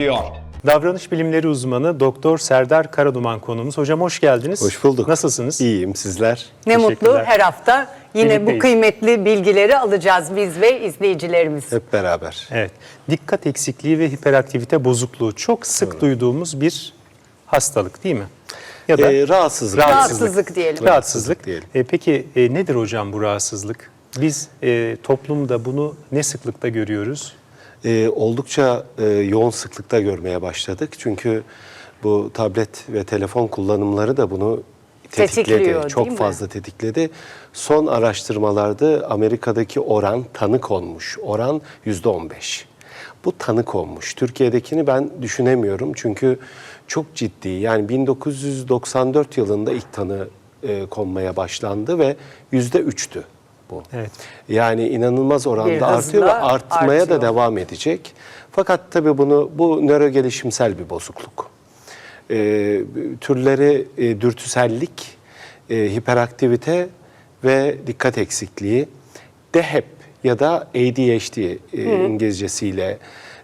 diyor. Davranış bilimleri uzmanı Doktor Serdar Karaduman konuğumuz. Hocam hoş geldiniz. Hoş bulduk. Nasılsınız? İyiyim sizler. Ne mutlu her hafta yine bu kıymetli bilgileri alacağız biz ve izleyicilerimiz. Hep beraber. Evet. Dikkat eksikliği ve hiperaktivite bozukluğu çok sık duyduğumuz bir hastalık değil mi? Ya da Ee, rahatsızlık. Rahatsızlık diyelim. rahatsızlık. diyelim. E, peki e, nedir hocam bu rahatsızlık? Biz e, toplumda bunu ne sıklıkta görüyoruz? Ee, oldukça e, yoğun sıklıkta görmeye başladık. Çünkü bu tablet ve telefon kullanımları da bunu tetikledi. Tetikliyor, Çok mi? fazla tetikledi. Son araştırmalarda Amerika'daki oran tanık olmuş. Oran yüzde on beş. Bu tanık olmuş. Türkiye'dekini ben düşünemiyorum. Çünkü çok ciddi. Yani 1994 yılında ilk tanı e, konmaya başlandı ve yüzde üçtü bu. Evet. Yani inanılmaz Bir oranda hızla artıyor ve artmaya artıyor. da devam edecek. Fakat tabii bunu bu nöro gelişimsel bir bozukluk. Ee, türleri e, dürtüsellik, e, hiperaktivite ve dikkat eksikliği, DHEP ya da ADHD e, İngilizcesiyle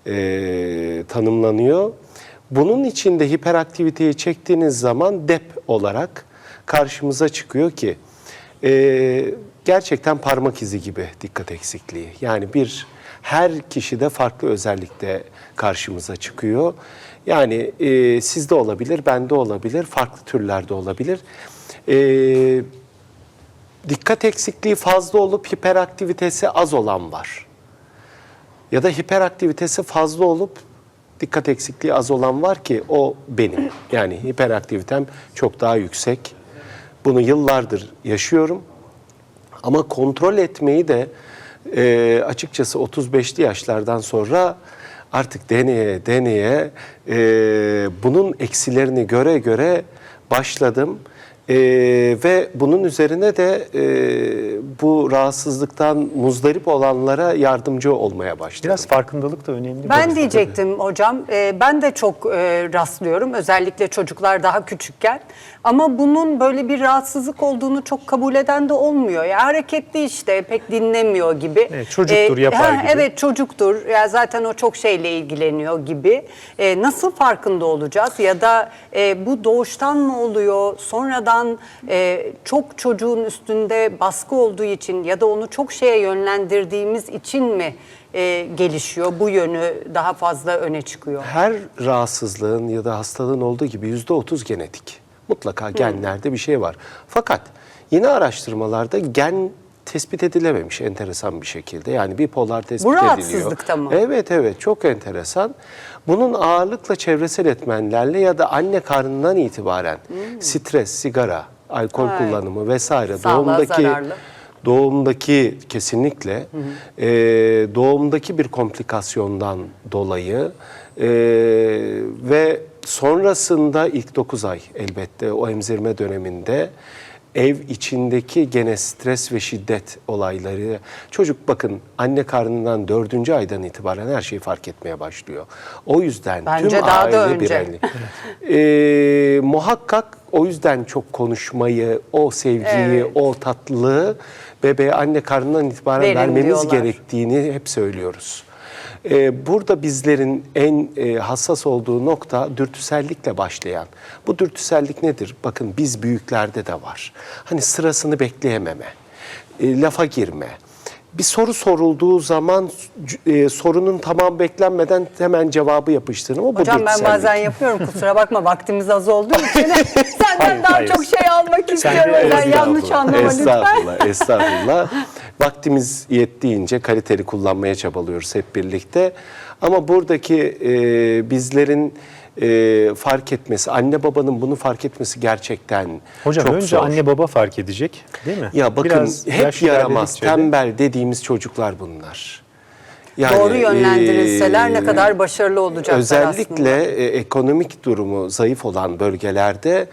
e, tanımlanıyor. Bunun içinde hiperaktiviteyi çektiğiniz zaman DEP olarak karşımıza çıkıyor ki e, gerçekten parmak izi gibi dikkat eksikliği. Yani bir her kişide farklı özellikte karşımıza çıkıyor. Yani e, sizde olabilir, bende olabilir, farklı türlerde olabilir. E, dikkat eksikliği fazla olup hiperaktivitesi az olan var. Ya da hiperaktivitesi fazla olup dikkat eksikliği az olan var ki o benim. Yani hiperaktivitem çok daha yüksek. Bunu yıllardır yaşıyorum. Ama kontrol etmeyi de e, açıkçası 35'li yaşlardan sonra artık deneye deneye e, bunun eksilerini göre göre başladım. E, ve bunun üzerine de e, bu rahatsızlıktan muzdarip olanlara yardımcı olmaya başladım. Biraz farkındalık da önemli. Ben diyecektim hocam, e, ben de çok e, rastlıyorum özellikle çocuklar daha küçükken. Ama bunun böyle bir rahatsızlık olduğunu çok kabul eden de olmuyor. Ya hareketli işte pek dinlemiyor gibi. E, Evet, çocuktur, yapar gibi. Evet çocuktur. Ya zaten o çok şeyle ilgileniyor gibi. E, nasıl farkında olacağız ya da e, bu doğuştan mı oluyor? Sonradan e, çok çocuğun üstünde baskı olduğu için ya da onu çok şeye yönlendirdiğimiz için mi e, gelişiyor? Bu yönü daha fazla öne çıkıyor. Her rahatsızlığın ya da hastalığın olduğu gibi yüzde otuz genetik. Mutlaka genlerde bir şey var. Fakat yine araştırmalarda gen tespit edilememiş enteresan bir şekilde. Yani bipolar tespit Bu ediliyor. rahatsızlıkta mı? Evet evet çok enteresan. Bunun ağırlıkla çevresel etmenlerle ya da anne karnından itibaren stres, sigara, alkol Ay. kullanımı vesaire Sağlığa doğumdaki zararlı. doğumdaki kesinlikle e, doğumdaki bir komplikasyondan dolayı e, ve sonrasında ilk 9 ay elbette o emzirme döneminde ev içindeki gene stres ve şiddet olayları çocuk bakın anne karnından dördüncü aydan itibaren her şeyi fark etmeye başlıyor. O yüzden Bence tüm daha da aile önce. bireyli. Ee, muhakkak o yüzden çok konuşmayı, o sevgiyi, Evet. o tatlılığı bebeğe anne karnından itibaren Verin vermemiz diyorlar. gerektiğini hep söylüyoruz. Ee, burada bizlerin en e, hassas olduğu nokta dürtüsellikle başlayan. Bu dürtüsellik nedir? Bakın biz büyüklerde de var. Hani sırasını bekleyememe, e, lafa girme. Bir soru sorulduğu zaman e, sorunun tamam beklenmeden hemen cevabı yapıştırma. Bu Hocam ben bazen yapıyorum kusura bakma vaktimiz az olduğu için senden Hayır, daha hayır. çok şey almak istiyorum. yanlış anlama lütfen. Estağfurullah, estağfurullah. Vaktimiz yettiğince kaliteli kullanmaya çabalıyoruz hep birlikte. Ama buradaki e, bizlerin e, fark etmesi, anne babanın bunu fark etmesi gerçekten Hocam çok önce zor. anne baba fark edecek değil mi? Ya bakın Biraz hep yaramaz, tembel dediğimiz çocuklar bunlar. Yani, Doğru yönlendirilseler ne e, kadar başarılı olacaklar Özellikle aslında. e, ekonomik durumu zayıf olan bölgelerde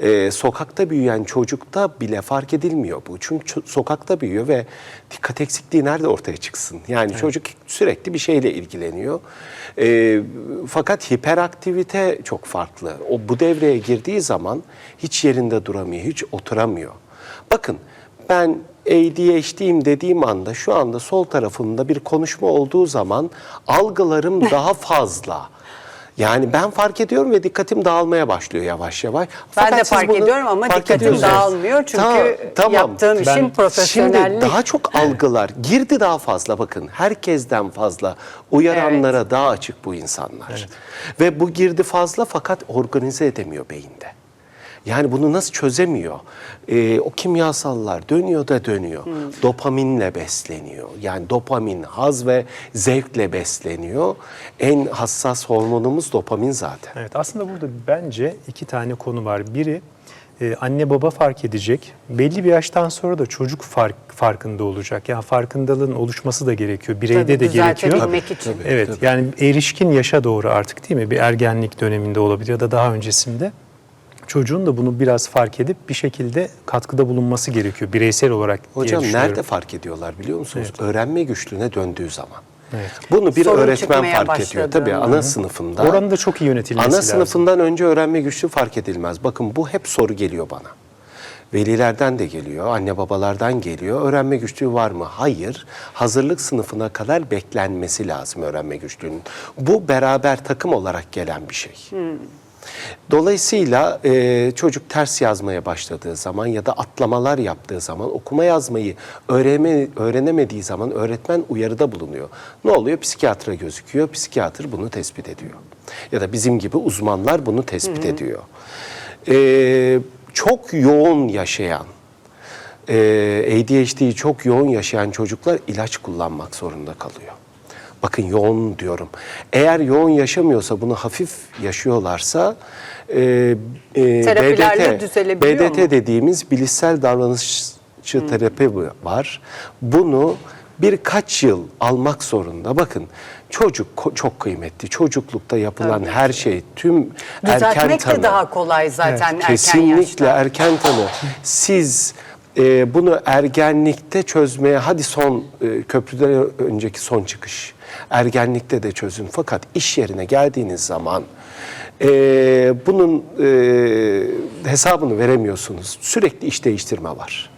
e, sokakta büyüyen çocukta bile fark edilmiyor bu. Çünkü sokakta büyüyor ve dikkat eksikliği nerede ortaya çıksın? Yani çocuk sürekli bir şeyle ilgileniyor. E, fakat hiperaktivite çok farklı. O bu devreye girdiği zaman hiç yerinde duramıyor, hiç oturamıyor. Bakın ben ADHD'yim dediğim anda şu anda sol tarafımda bir konuşma olduğu zaman algılarım daha fazla. Yani ben fark ediyorum ve dikkatim dağılmaya başlıyor yavaş yavaş. Ben de Fakat siz fark bunu ediyorum ama fark dikkatim ediyorsunuz. dağılmıyor çünkü yaptığım işin Şimdi profesyonelliği. daha çok algılar, girdi daha fazla bakın. Herkesten fazla uyaranlara daha açık bu insanlar. Ve bu girdi fazla fakat organize edemiyor beyinde. Yani bunu nasıl çözemiyor? Ee, o kimyasallar dönüyor da dönüyor. Hmm. Dopaminle besleniyor. Yani dopamin haz ve zevkle besleniyor. En hassas hormonumuz dopamin zaten. Evet aslında burada bence iki tane konu var. Biri e, anne baba fark edecek. Belli bir yaştan sonra da çocuk fark farkında olacak. Yani farkındalığın oluşması da gerekiyor. Bireyde Tabii, de gerekiyor. düzeltebilmek için. Tabii, evet yani erişkin yaşa doğru artık değil mi? Bir ergenlik döneminde olabilir ya da daha öncesinde. Çocuğun da bunu biraz fark edip bir şekilde katkıda bulunması gerekiyor bireysel olarak diye Hocam düşünüyorum. nerede fark ediyorlar biliyor musunuz? Öğrenme güçlüğüne döndüğü zaman. Evet. Bunu bir Sorun öğretmen fark ediyor. başladı. Tabii Hı ana sınıfında. Oranın da çok iyi yönetilmesi Ana lazım. sınıfından önce öğrenme güçlüğü fark edilmez. Bakın bu hep soru geliyor bana. Velilerden de geliyor, anne babalardan geliyor. Öğrenme güçlüğü var mı? Hayır. Hazırlık sınıfına kadar beklenmesi lazım öğrenme güçlüğünün. Bu beraber takım olarak gelen bir şey. Dolayısıyla e, çocuk ters yazmaya başladığı zaman ya da atlamalar yaptığı zaman okuma yazmayı öğrenme, öğrenemediği zaman öğretmen uyarıda bulunuyor. Ne oluyor? Psikiyatra gözüküyor. Psikiyatr bunu tespit ediyor. Ya da bizim gibi uzmanlar bunu tespit ediyor. E, çok yoğun yaşayan, e, ADHD'yi çok yoğun yaşayan çocuklar ilaç kullanmak zorunda kalıyor. Bakın yoğun diyorum. Eğer yoğun yaşamıyorsa bunu hafif yaşıyorlarsa e, e, Terapilerle BDT, düzelebiliyor BDT mu? dediğimiz bilişsel davranışçı terapi var. Bunu birkaç yıl almak zorunda. Bakın çocuk ko- çok kıymetli. Çocuklukta yapılan her şey tüm erken Düzeltmek de daha kolay zaten erken Kesinlikle yaşta. erken tanı. Siz e, bunu ergenlikte çözmeye hadi son e, köprüden önceki son çıkış. Ergenlikte de çözün. Fakat iş yerine geldiğiniz zaman e, bunun e, hesabını veremiyorsunuz. Sürekli iş değiştirme var.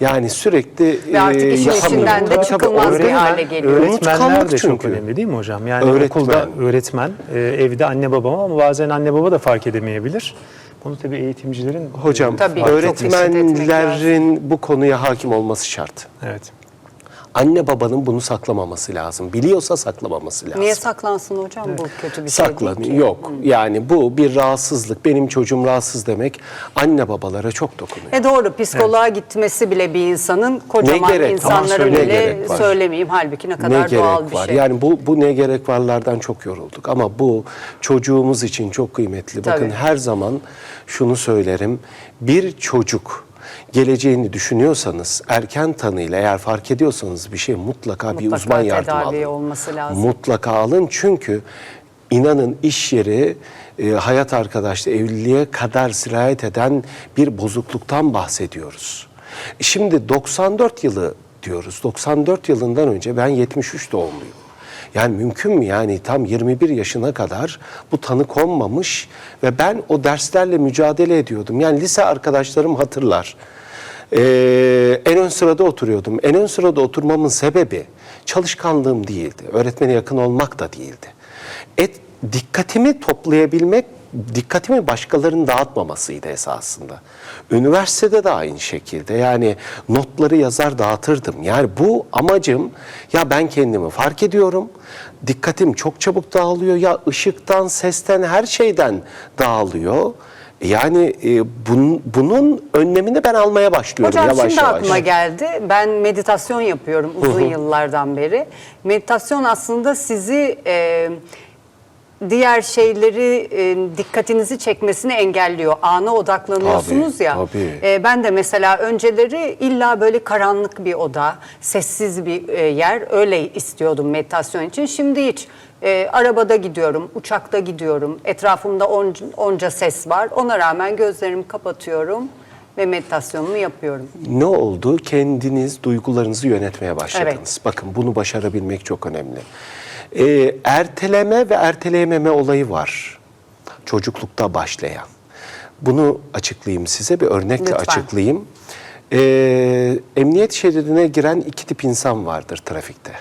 Yani sürekli Ve artık işin içinden de çıkılmaz bir hale geliyor. Öğretmenler de çok çünkü. önemli değil mi hocam? Yani Öğretmen. okulda öğretmen, e, evde anne baba ama bazen anne baba da fark edemeyebilir. Bunu tabii eğitimcilerin Hocam Tabii, öğretmenlerin bu konuya hakim olması şart. evet. Anne babanın bunu saklamaması lazım. Biliyorsa saklamaması lazım. Niye saklansın hocam bu kötü bir şey Saklan değil ki. yok. Yani bu bir rahatsızlık. Benim çocuğum rahatsız demek anne babalara çok dokunuyor. E doğru psikoloğa gitmesi bile bir insanın kocaman gerek ne gerek var? söylemeyeyim halbuki ne ne kadar doğal gerek bir var? şey. Yani bu bu ne gerek varlardan çok yorulduk ama bu çocuğumuz için çok kıymetli. Bakın Tabii. her zaman şunu söylerim. Bir çocuk geleceğini düşünüyorsanız erken tanıyla eğer fark ediyorsanız bir şey mutlaka, bir Mutlaka uzman yardım tedavi alın. olması lazım. Mutlaka alın çünkü inanın iş yeri, e, hayat arkadaşlığı, evliliğe kadar sirayet eden bir bozukluktan bahsediyoruz. Şimdi 94 yılı diyoruz. 94 yılından önce ben 73 doğumluyum. Yani mümkün mü yani tam 21 yaşına kadar bu tanı konmamış ve ben o derslerle mücadele ediyordum. Yani lise arkadaşlarım hatırlar. Ee, en ön sırada oturuyordum. En ön sırada oturmamın sebebi çalışkanlığım değildi. Öğretmene yakın olmak da değildi. Et, dikkatimi toplayabilmek, dikkatimi başkalarının dağıtmamasıydı esasında. Üniversitede de aynı şekilde yani notları yazar dağıtırdım. Yani bu amacım ya ben kendimi fark ediyorum. Dikkatim çok çabuk dağılıyor ya ışıktan, sesten, her şeyden dağılıyor. Yani e, bun- bunun önlemini ben almaya başlıyorum Hocam yavaş şimdi yavaş. aklıma geldi. Ben meditasyon yapıyorum uzun yıllardan beri. Meditasyon aslında sizi e, diğer şeyleri e, dikkatinizi çekmesini engelliyor. Ana odaklanıyorsunuz Tabii, ya. tabii. E, ben de mesela önceleri illa böyle karanlık bir oda, sessiz bir e, yer öyle istiyordum meditasyon için. Şimdi hiç e, arabada gidiyorum, uçakta gidiyorum. Etrafımda onca, onca ses var. Ona rağmen gözlerimi kapatıyorum ve meditasyonumu yapıyorum. Ne oldu? Kendiniz duygularınızı yönetmeye başladınız. Evet. Bakın bunu başarabilmek çok önemli. Ee, erteleme ve erteleyememe olayı var. Çocuklukta başlayan. Bunu açıklayayım size bir örnekle Lütfen. açıklayayım. Ee, emniyet şeridine giren iki tip insan vardır trafikte.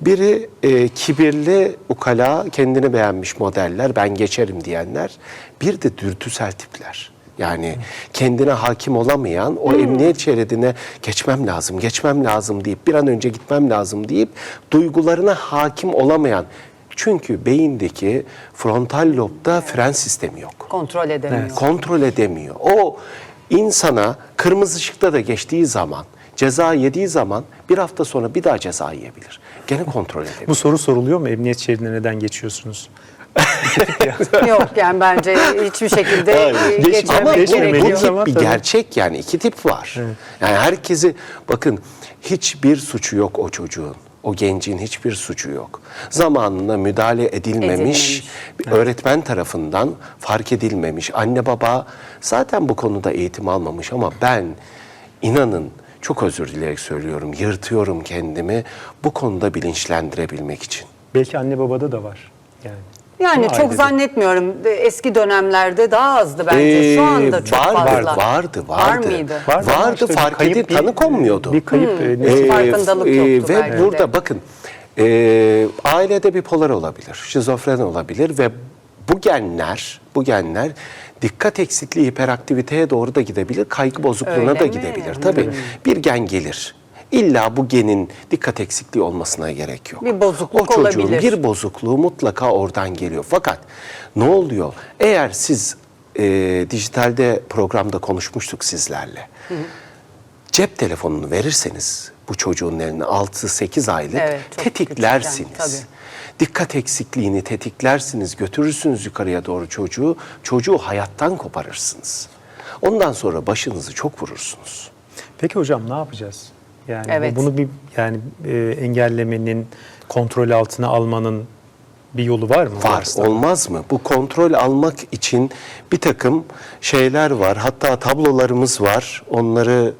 Biri e, kibirli, ukala, kendini beğenmiş modeller, ben geçerim diyenler. Bir de dürtüsel tipler. Yani kendine hakim olamayan, o emniyet şeridine geçmem lazım, geçmem lazım deyip bir an önce gitmem lazım deyip duygularına hakim olamayan. Çünkü beyindeki frontal lobda fren sistemi yok Kontrol edemiyor. kontrol edemiyor. O insana kırmızı ışıkta da geçtiği zaman, ceza yediği zaman bir hafta sonra bir daha ceza yiyebilir. Gene kontrol edemiyor. Bu soru soruluyor mu? Emniyet şeridine neden geçiyorsunuz? Yok yani bence hiçbir şekilde e, geçmemek Ama bu, gerekiyor. tip bir gerçek yani iki tip var. Yani herkesi bakın hiçbir suçu yok o çocuğun. O gencin hiçbir suçu yok. Zamanında müdahale edilmemiş, Edilmemiş. bir öğretmen tarafından fark edilmemiş. Anne baba zaten bu konuda eğitim almamış ama ben inanın çok özür dileyerek söylüyorum, yırtıyorum kendimi bu konuda bilinçlendirebilmek için. Belki anne babada da var. Yani. Yani çok ailede? zannetmiyorum. Eski dönemlerde daha azdı bence. Şu Ee, anda çok var, fazla. Vardı, vardı, Var vardı. mıydı? Vardı ama Vardı, işte fark kayıp edip bir- tanı konmuyordu. Bir kayıp e, nesil Ee, Farkındalık yoktu ve belki de. burada bakın e, ailede bipolar olabilir, şizofren olabilir ve bu genler, bu genler dikkat eksikliği hiperaktiviteye doğru da gidebilir, kaygı bozukluğuna Öyle da mi? gidebilir. Tabii bir gen gelir. İlla bu genin dikkat eksikliği olmasına gerek yok. Bir bozukluk o çocuğun olabilir. bir bozukluğu mutlaka oradan geliyor. Fakat ne oluyor? Eğer siz e, dijitalde programda konuşmuştuk sizlerle. Cep telefonunu verirseniz bu çocuğun eline 6-8 aylık Evet, tetiklersiniz. küçükken, tabii. Dikkat eksikliğini tetiklersiniz, götürürsünüz yukarıya doğru çocuğu. Çocuğu hayattan koparırsınız. Ondan sonra başınızı çok vurursunuz. Peki hocam ne yapacağız? Yani Evet. bunu bir yani e, engellemenin, kontrol altına almanın bir yolu var mı? Var, Varsa. olmaz mı? Bu kontrol almak için bir takım şeyler var. Hatta tablolarımız var. Onları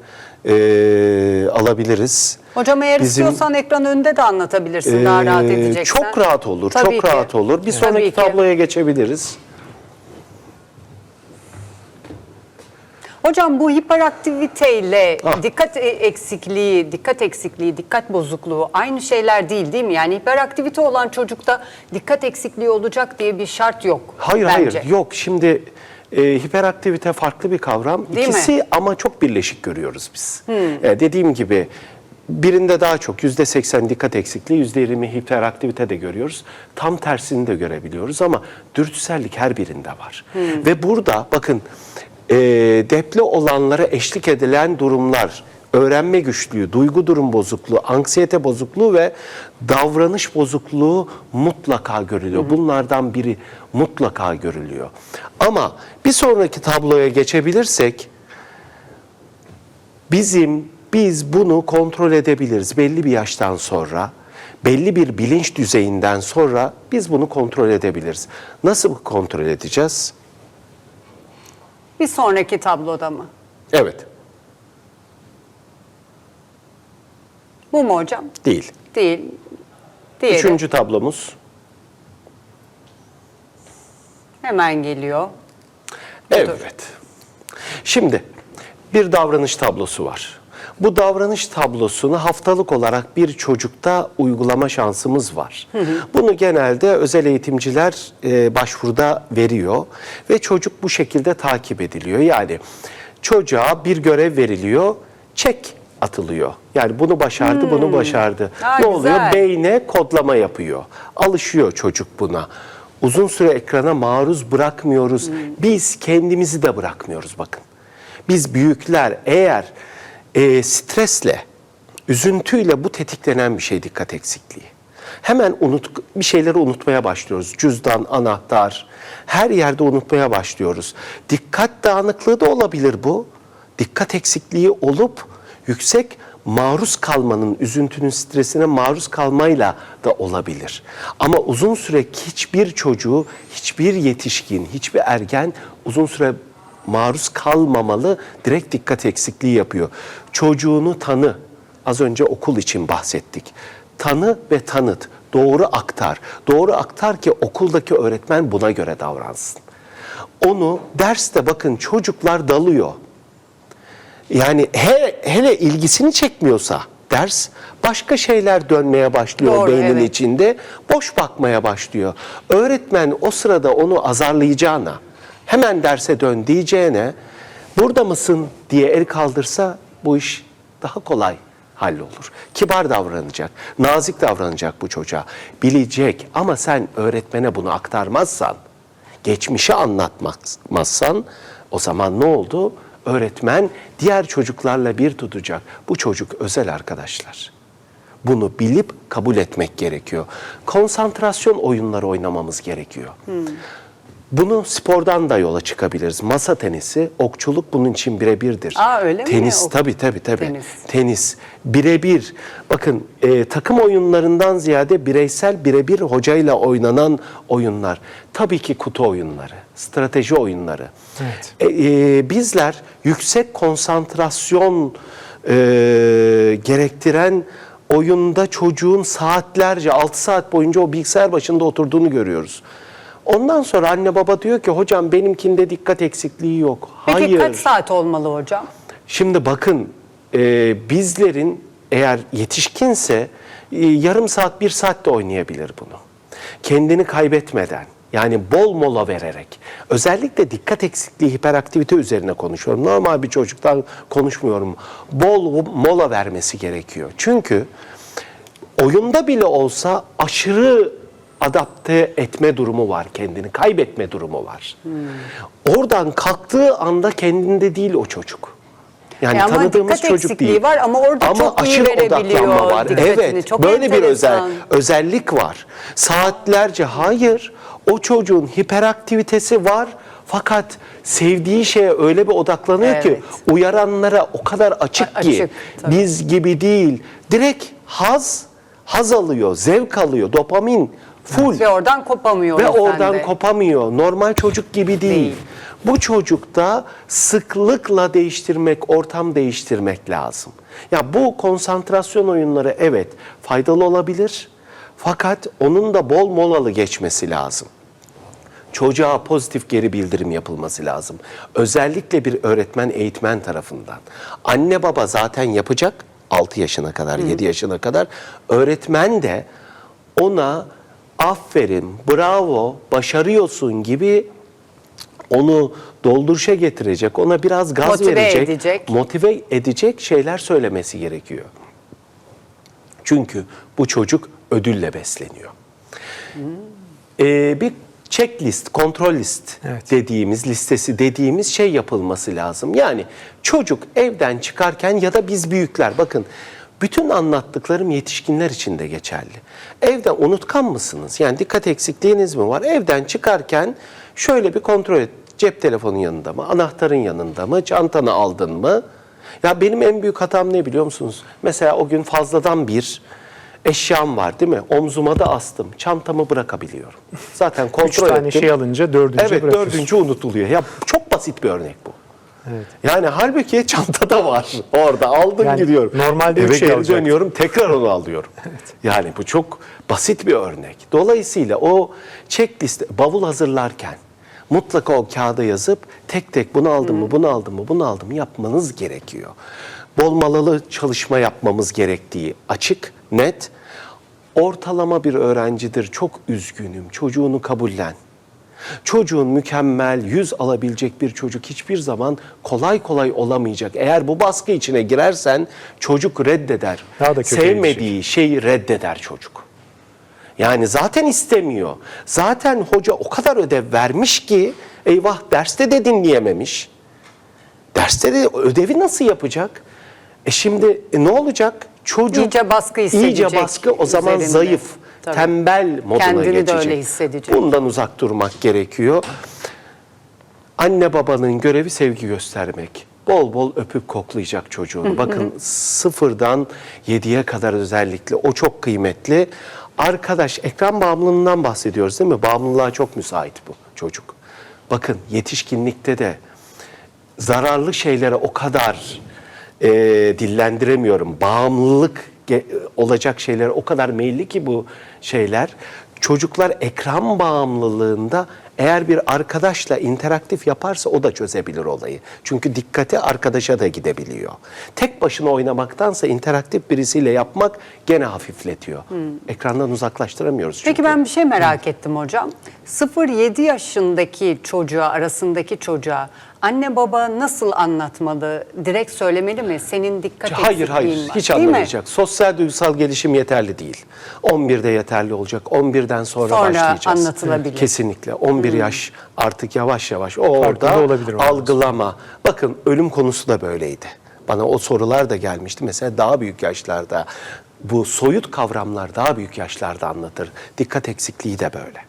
eee, alabiliriz. Hocam eğer Bizim- istiyorsan ekran önünde de anlatabilirsin daha rahat Ee, edeceksen. Çok rahat olur, Tabii çok ki. rahat olur. Bir Tabii sonraki ki. tabloya geçebiliriz. Hocam bu hiperaktiviteyle Ah. dikkat e- eksikliği, dikkat eksikliği, dikkat bozukluğu aynı şeyler değil değil mi? Yani hiperaktivite olan çocukta dikkat eksikliği olacak diye bir şart yok Hayır bence. hayır yok. Şimdi e, hiperaktivite farklı bir kavram. Değil mi? Hmm. İkisi ama çok birleşik görüyoruz biz. E, dediğim gibi birinde daha çok yüzde seksen dikkat eksikliği, yüzde yirmi hiperaktivite de görüyoruz. Tam tersini de görebiliyoruz ama dürtüsellik her birinde var. Hmm. Ve burada bakın e, depli olanlara eşlik edilen durumlar öğrenme güçlüğü, duygu durum bozukluğu, anksiyete bozukluğu ve davranış bozukluğu mutlaka görülüyor. Bunlardan biri mutlaka görülüyor. Ama bir sonraki tabloya geçebilirsek bizim biz bunu kontrol edebiliriz belli bir yaştan sonra. Belli bir bilinç düzeyinden sonra biz bunu kontrol edebiliriz. Nasıl kontrol edeceğiz? Bir sonraki tabloda mı? Evet, Bu mu hocam? değil. Değil. Diğeri Üçüncü tablomuz. hemen geliyor. Evet. Şimdi bir davranış tablosu var. Bu davranış tablosunu haftalık olarak bir çocukta uygulama şansımız var. Bunu genelde özel eğitimciler e, başvuruda veriyor ve çocuk bu şekilde takip ediliyor. Yani çocuğa bir görev veriliyor, çek atılıyor. Yani bunu başardı, bunu başardı. Aa, ne oluyor? güzel. Beyne kodlama yapıyor. Alışıyor çocuk buna. Uzun süre ekrana maruz bırakmıyoruz. Biz kendimizi de bırakmıyoruz bakın. Biz büyükler eğer e, stresle, üzüntüyle bu tetiklenen bir şey dikkat eksikliği. Hemen unut bir şeyleri unutmaya başlıyoruz. Cüzdan, anahtar, her yerde unutmaya başlıyoruz. Dikkat dağınıklığı da olabilir bu. Dikkat eksikliği olup yüksek maruz kalmanın, üzüntünün, stresine maruz kalmayla da olabilir. Ama uzun süre hiçbir çocuğu, hiçbir yetişkin, hiçbir ergen uzun süre maruz kalmamalı, direkt dikkat eksikliği yapıyor. Çocuğunu tanı. Az önce okul için bahsettik. Tanı ve tanıt. Doğru aktar. Doğru aktar ki okuldaki öğretmen buna göre davransın. Onu derste bakın çocuklar dalıyor. Yani he- hele ilgisini çekmiyorsa ders başka şeyler dönmeye başlıyor Doğru, beynin evet. içinde. Boş bakmaya başlıyor. Öğretmen o sırada onu azarlayacağına, hemen derse dön diyeceğine burada mısın diye el kaldırsa bu iş daha kolay hallolur. Kibar davranacak, nazik davranacak bu çocuğa. Bilecek ama sen öğretmene bunu aktarmazsan, geçmişi anlatmazsan o zaman ne oldu? Öğretmen diğer çocuklarla bir tutacak. Bu çocuk özel arkadaşlar. Bunu bilip kabul etmek gerekiyor. Konsantrasyon oyunları oynamamız gerekiyor. Bunu spordan da yola çıkabiliriz. Masa tenisi, okçuluk bunun için birebirdir. Aa, öyle mi? Tenis tabii tabii tabii. Tenis. Tenis birebir. Bakın e, takım oyunlarından ziyade bireysel birebir hocayla oynanan oyunlar. Tabii ki kutu oyunları, strateji oyunları. Evet. E, e, bizler yüksek konsantrasyon e, gerektiren oyunda çocuğun saatlerce 6 saat boyunca o bilgisayar başında oturduğunu görüyoruz. Ondan sonra anne baba diyor ki hocam benimkinde dikkat eksikliği yok. Peki Hayır. kaç saat olmalı hocam? Şimdi bakın e, bizlerin eğer yetişkinse e, yarım saat bir saat de oynayabilir bunu. Kendini kaybetmeden yani bol mola vererek özellikle dikkat eksikliği hiperaktivite üzerine konuşuyorum. Normal bir çocuktan konuşmuyorum. Bol mola vermesi gerekiyor. Çünkü oyunda bile olsa aşırı adapte etme durumu var kendini, kaybetme durumu var. Oradan kalktığı anda kendinde değil o çocuk. Yani E ama tanıdığımız dikkat çocuk değil. var ama orada çok iyi aşırı odaklanma var. Evet, Çok böyle bir özel enteresan. özellik var. Saatlerce hayır, o çocuğun hiperaktivitesi var. Fakat sevdiği şeye öyle bir odaklanıyor ki Evet. uyaranlara o kadar açık A- ki açık, tabii. biz gibi değil. Direkt haz haz alıyor, zevk alıyor, dopamin full. Ve oradan kopamıyor. Ve oradan de. kopamıyor. Normal çocuk gibi değil. Değil. Bu çocukta sıklıkla değiştirmek, ortam değiştirmek lazım. Ya bu konsantrasyon oyunları evet faydalı olabilir. Fakat onun da bol molalı geçmesi lazım. Çocuğa pozitif geri bildirim yapılması lazım. Özellikle bir öğretmen eğitmen tarafından. Anne baba zaten yapacak 6 yaşına kadar, 7 yaşına kadar. Öğretmen de ona aferin, bravo, başarıyorsun gibi onu dolduruşa getirecek, ona biraz gaz Motive verecek, edecek. motive edecek şeyler söylemesi gerekiyor. Çünkü bu çocuk ödülle besleniyor. Ee, bir checklist, kontrol list Evet. dediğimiz, listesi dediğimiz şey yapılması lazım. Yani çocuk evden çıkarken ya da biz büyükler bakın bütün anlattıklarım yetişkinler için de geçerli. Evde unutkan mısınız? Yani dikkat eksikliğiniz mi var? Evden çıkarken şöyle bir kontrol et. Cep telefonun yanında mı? Anahtarın yanında mı? Çantanı aldın mı? Ya benim en büyük hatam ne biliyor musunuz? Mesela o gün fazladan bir eşyam var değil mi? Omzuma da astım. Çantamı bırakabiliyorum. Zaten kontrol Üç tane ettim. şey alınca dördüncü Evet bırakıyorsun. dördüncü unutuluyor. Ya çok basit bir örnek bu. Evet. Yani halbuki çantada var. Orada aldım Yani gidiyorum. normalde Eve şey geri alacaktın. dönüyorum tekrar onu alıyorum. Yani bu çok basit bir örnek. Dolayısıyla o checklist bavul hazırlarken mutlaka o kağıda yazıp tek tek bunu aldım mı, bunu aldım mı, bunu aldım mı yapmanız gerekiyor. Bol malalı çalışma yapmamız gerektiği açık, net. Ortalama bir öğrencidir. Çok üzgünüm. Çocuğunu kabullen. Çocuğun mükemmel yüz alabilecek bir çocuk hiçbir zaman kolay kolay olamayacak. Eğer bu baskı içine girersen çocuk reddeder. Daha da Sevmediği şeyi reddeder çocuk. Yani zaten istemiyor. Zaten hoca o kadar ödev vermiş ki eyvah derste de dinleyememiş. Derste de ödevi nasıl yapacak? E şimdi e, ne olacak? Çocuk İyice baskı hissedecek İyice baskı o zaman üzerinde. zayıf, Tabii. tembel moduna Kendini de geçecek. öyle hissedecek. Bundan uzak durmak gerekiyor. Anne babanın görevi sevgi göstermek. Bol bol öpüp koklayacak çocuğunu. Bakın sıfırdan yediye kadar özellikle o çok kıymetli. Arkadaş ekran bağımlılığından bahsediyoruz değil mi? Bağımlılığa çok müsait bu çocuk. Bakın yetişkinlikte de zararlı şeylere o kadar e, dillendiremiyorum. Bağımlılık olacak şeylere o kadar meyilli ki bu şeyler. Çocuklar ekran bağımlılığında Eğer bir arkadaşla interaktif yaparsa o da çözebilir olayı. Çünkü dikkati arkadaşa da gidebiliyor. Tek başına oynamaktansa interaktif birisiyle yapmak gene hafifletiyor. Ekrandan uzaklaştıramıyoruz çünkü. Peki ben bir şey merak ettim hocam. 0-7 yaşındaki çocuğa, arasındaki çocuğa anne baba nasıl anlatmalı? Direkt söylemeli mi? Senin dikkat Hayır hayır var. hiç Değil mi? anlamayacak. Sosyal duygusal gelişim yeterli değil. 11'de yeterli olacak. 11'den sonra, Sonra başlayacağız. anlatılabilir. Kesinlikle. 11 yaş artık yavaş yavaş o orada olabilir algılama. Bakın ölüm konusu da böyleydi. Bana o sorular da gelmişti. Mesela daha büyük yaşlarda bu soyut kavramlar daha büyük yaşlarda anlatır. Dikkat eksikliği de böyle.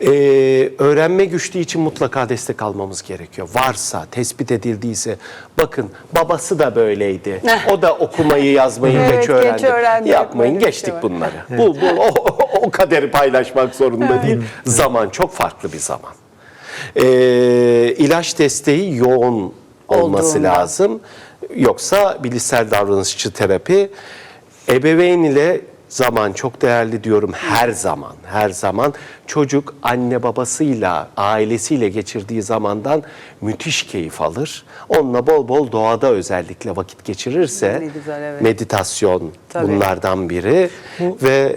Ee, öğrenme güçlüğü için mutlaka destek almamız gerekiyor. Varsa, tespit edildiyse, bakın babası da böyleydi. o da okumayı, yazmayı Evet, geç geç öğrendi. öğrendi. Yapmayın, Böyle bir geçtik şey var. bunları. Bu, bu o, o- o kaderi paylaşmak zorunda değil. Zaman çok farklı bir zaman. Ee, ilaç desteği yoğun olması Olduğunda. lazım. Yoksa bilişsel davranışçı terapi ebeveyn ile zaman çok değerli diyorum her zaman her zaman çocuk anne babasıyla ailesiyle geçirdiği zamandan müthiş keyif alır. Onunla bol bol doğada özellikle vakit geçirirse Ne güzel, evet. meditasyon Tabii. bunlardan biri ve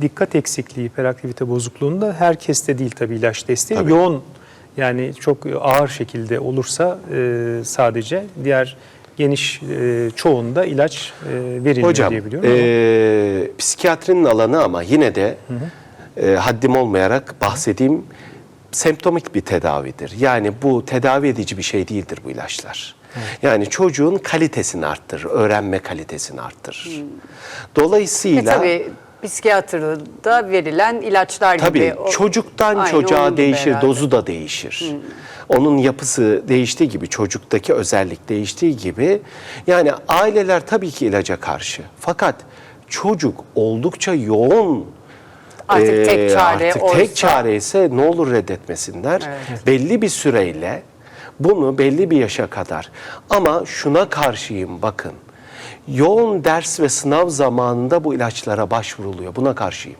Dikkat eksikliği, hiperaktivite bozukluğunda herkeste değil tabii ilaç desteği. Tabii. Yoğun yani çok ağır şekilde olursa e, sadece diğer geniş e, çoğunda ilaç e, veriliyor Hocam, diye biliyorum. ama- eee, psikiyatrinin alanı ama yine de eee, haddim olmayarak bahsedeyim. Semptomik bir tedavidir. Yani bu tedavi edici bir şey değildir bu ilaçlar. Yani çocuğun kalitesini arttırır, öğrenme kalitesini arttırır. E Dolayısıyla tabii psikiyatrda verilen ilaçlar Tabii gibi. o- çocuktan Aynı çocuğa değişir, herhalde. dozu da değişir. Onun yapısı değiştiği gibi, çocuktaki özellik değiştiği gibi yani aileler tabii ki ilaca karşı. Fakat çocuk oldukça yoğun Artık tek çare artık oysa- tek çare ise ne olur reddetmesinler. Belli bir süreyle bunu belli bir yaşa kadar ama şuna karşıyım bakın. Yoğun ders ve sınav zamanında bu ilaçlara başvuruluyor. Buna karşıyım.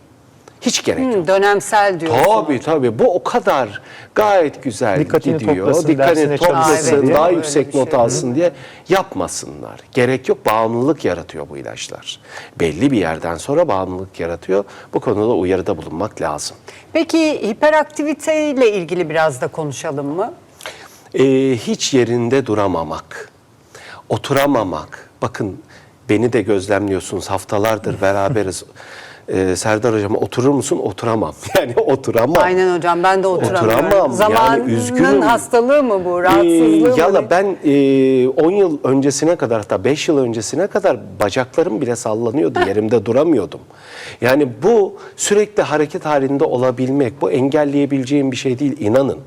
Hiç gerek yok. Hı, dönemsel diyorsun. Tabii tabii bu o kadar gayet güzel Dikkatini gidiyor. toplasın, Dikkatini dersine çalışsın toplasın, diye. daha Öyle yüksek not şey. alsın diye yapmasınlar. Gerek yok. Bağımlılık yaratıyor bu ilaçlar. Belli bir yerden sonra bağımlılık yaratıyor. Bu konuda uyarıda bulunmak lazım. Peki hiperaktivite ile ilgili biraz da konuşalım mı? Ee, hiç yerinde duramamak, oturamamak. Bakın beni de gözlemliyorsunuz haftalardır beraberiz. Ee, Serdar hocam oturur musun? Oturamam. Yani oturamam. Aynen hocam ben de oturamıyorum. Oturamam, yani Zamanın üzgünüm. hastalığı mı bu? Ee, Rahatsızlığı mı? yala ben e, 10 yıl öncesine kadar hatta 5 yıl öncesine kadar bacaklarım bile sallanıyordu. Yerimde duramıyordum. Yani bu sürekli hareket halinde olabilmek, bu engelleyebileceğim bir şey değil inanın.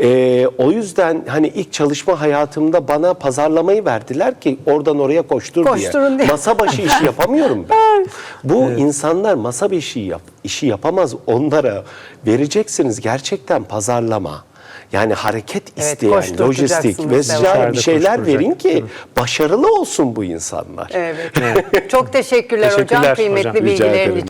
Ee, o yüzden hani ilk çalışma hayatımda bana pazarlamayı verdiler ki oradan oraya koştur Koşturun diye. Masa başı işi yapamıyorum ben. Bu insanlar masa başı işi, yap, işi yapamaz. Onlara vereceksiniz gerçekten pazarlama. Yani hareket Evet, isteyen, koşturtacaksınız lojistik ve devamlı. ticari Dışarıda bir şeyler koşturacak, verin ki başarılı olsun bu insanlar. Evet. Çok teşekkürler, hocam. Teşekkürler Kıymetli hocam. Rica bilgileriniz ederim.